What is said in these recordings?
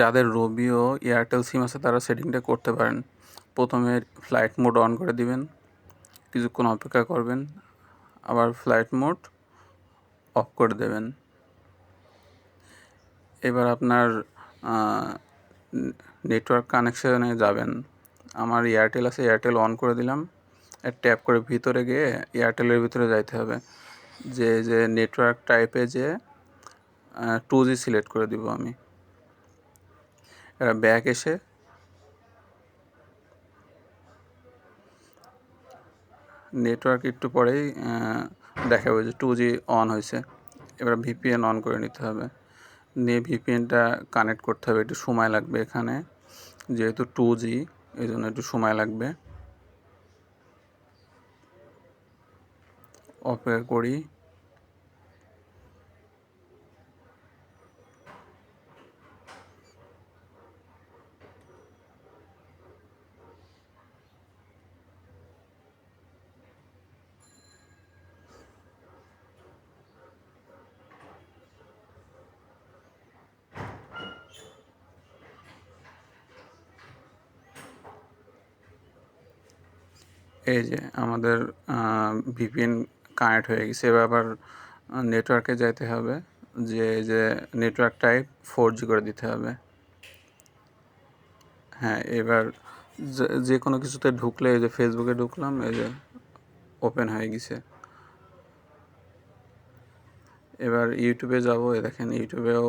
যাদের রবি ও এয়ারটেল সিম আছে, তারা সেটিংটা করতে পারেন। প্রথমে ফ্লাইট মোড অন করে দিবেন, কিছুক্ষণ অপেক্ষা করবেন, আবার ফ্লাইট মোড অফ করে দেবেন। এবার আপনার নেটওয়ার্ক কানেকশানে যাবেন। আমার এয়ারটেল আছে এয়ারটেল অন করে দিলাম। ট্যাপ করে ভিতরে গিয়ে এয়ারটেলের ভিতরে যাইতে হবে। যে যে নেটওয়ার্ক টাইপে যে টু জি সিলেক্ট করে দিব আমি। এবার ব্যাক এসে নেটওয়ার্ক একটু পরেই দেখাবে যে টু জি অন হয়েছে। এবার ভিপিএন অন করে নিতে হবে। নিয়ে ভিপিএনটা কানেক্ট করতে হবে, একটু সময় লাগবে এখানে। যেহেতু টু জি এই জন্য একটু সময় লাগবে। অপেক্ষা করি। এই যে আমাদের ভিপিএন কানেক্ট হয়ে গেছে। এবার আবার নেটওয়ার্কে যাইতে হবে। যে যে নেটওয়ার্ক টাইপ ফোর জি করে দিতে হবে। হ্যাঁ এবার যে কোনো কিছুতে ঢুকলে, এই যে ফেসবুকে ঢুকলাম, এই যে ওপেন হয়ে গেছে। এবার ইউটিউবে যাব এ দেখেন ইউটিউবেও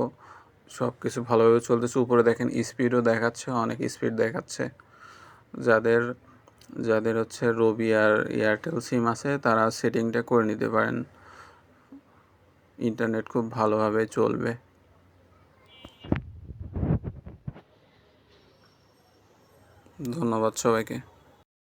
সব কিছু ভালোভাবে চলতেছে। উপরে দেখেন স্পিডও দেখাচ্ছে, অনেক স্পিড দেখাচ্ছে। যাদের যাদের হচ্ছে রবি আর এয়ারটেল সিম আছে, তারা সেটিংটা করে নিতে পারেন। ইন্টারনেট খুব ভালোভাবে চলবে। ধন্যবাদ সবাইকে।